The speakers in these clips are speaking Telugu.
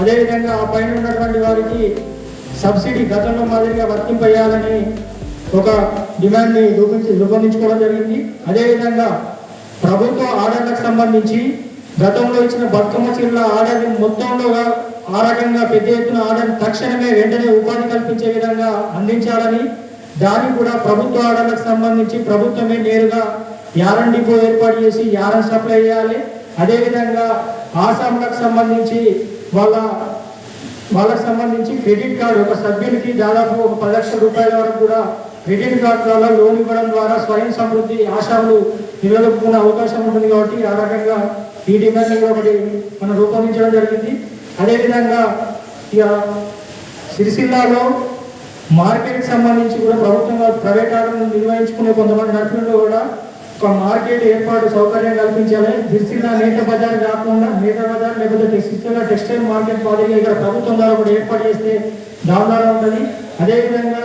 అదేవిధంగా ఆ పైన ఉన్నటువంటి వారికి సబ్సిడీ గతంలో మాదిరిగా వర్తింపయ్యాలని ఒక డిమాండ్ని రూపించి రూపొందించుకోవడం జరిగింది. అదేవిధంగా ప్రభుత్వ ఆర్డర్లకు సంబంధించి గతంలో ఇచ్చిన బతుకమ్మ చీరల ఆర్డర్ మొత్తంలో ఆ రకంగా పెద్ద ఎత్తున ఆర్డర్ తక్షణమే వెంటనే ఉపాధి కల్పించే విధంగా అందించాలని దానికి కూడా ప్రభుత్వ ఆర్డర్లకు సంబంధించి ప్రభుత్వమే నేరుగా యారన్ డిపో ఏర్పాటు చేసి యారన్ సప్లై చేయాలి. అదేవిధంగా ఆసాంలకు సంబంధించి వాళ్ళ వాళ్ళకు సంబంధించి క్రెడిట్ కార్డు ఒక సభ్యునికి దాదాపు ఒక పది లక్షల రూపాయల వరకు కూడా క్రెడిట్ కార్డు ద్వారా లోన్ ఇవ్వడం ద్వారా స్వయం సమృద్ధి ఆశాలు నిలదొక్కునే అవకాశం ఉంటుంది కాబట్టి ఆ రకంగా ఈ డిమాండ్ ఒకటి మనం రూపొందించడం జరిగింది. అదేవిధంగా ఇక సిరిసిల్లాలో మార్కెట్కి సంబంధించి కూడా ప్రభుత్వం ప్రైవేట్ ఆర్డర్ నిర్వహించుకునే కొంతమంది నడుపుల్లో కూడా ఒక మార్కెట్ ఏర్పాటు సౌకర్యం కల్పించాలి. దిశగా నేత బజార్ కాకుండా నేత బజార్ లేకపోతే టెక్స్టైల్ టెక్స్టైల్ మార్కెట్ మాదిరిగా ఇక్కడ ప్రభుత్వం ద్వారా కూడా ఏర్పాటు చేస్తే దాదాపు ఉంటుంది. అదేవిధంగా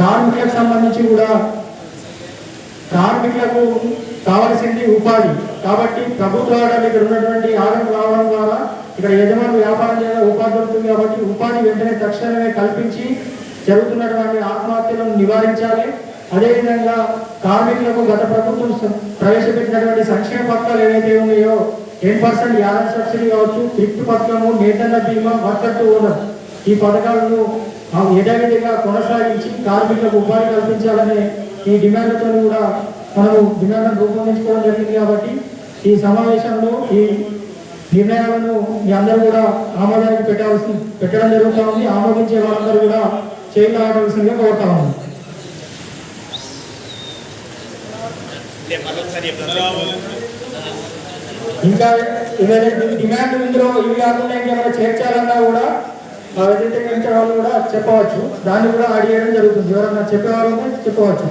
కార్మికులకు సంబంధించి కూడా కార్మికులకు కావలసింది ఉపాధి. కాబట్టి ప్రభుత్వ ఇక్కడ ఉన్నటువంటి ఆర్డర్ రావడం ద్వారా ఇక్కడ యజమాని వ్యాపారం చేయడం ఉపాధి దొరుకుతుంది కాబట్టి ఉపాధి వెంటనే తక్షణమే కల్పించి జరుగుతున్నటువంటి ఆత్మహత్యలను నివారించాలి. అదేవిధంగా కార్మికులకు గత ప్రభుత్వం ప్రవేశపెట్టినటువంటి సంక్షేమ పథకాలు ఏవైతే ఉన్నాయో టెన్ పర్సెంట్ యాదవ్ సబ్సిడీ కావచ్చు థ్రిఫ్ట్ పథకము నేతన్న బీమా వర్కర్ టు ఓనర్ ఈ పథకాలను యథావిధిగా కొనసాగించి కార్మికులకు ఉపాధి కల్పించాలనే ఈ డిమాండ్లతో కూడా మనము డిమాండ్ రూపొందించుకోవడం జరిగింది కాబట్టి ఈ సమావేశంలో ఈ నిర్ణయాలను మీ అందరూ కూడా ఆమోదానికి పెట్టాల్సి పెట్టడం జరుగుతూ ఉంది. ఆమోదించే వాళ్ళందరూ కూడా చేయాల్సిందిగా ఆడవలసిందిగా కోరుతా ఉంది ఇంకా ఏదైనా డిమాండ్ ఇందులో ఇవి కాకుండా ఇంకేమైనా చేర్చాలన్నా కూడా మా వ్యతిరేకించే వాళ్ళు కూడా చెప్పవచ్చు. దాన్ని కూడా అడిగేయడం జరుగుతుంది. ఎవరన్నా చెప్పేవాళ్ళు చెప్పవచ్చు.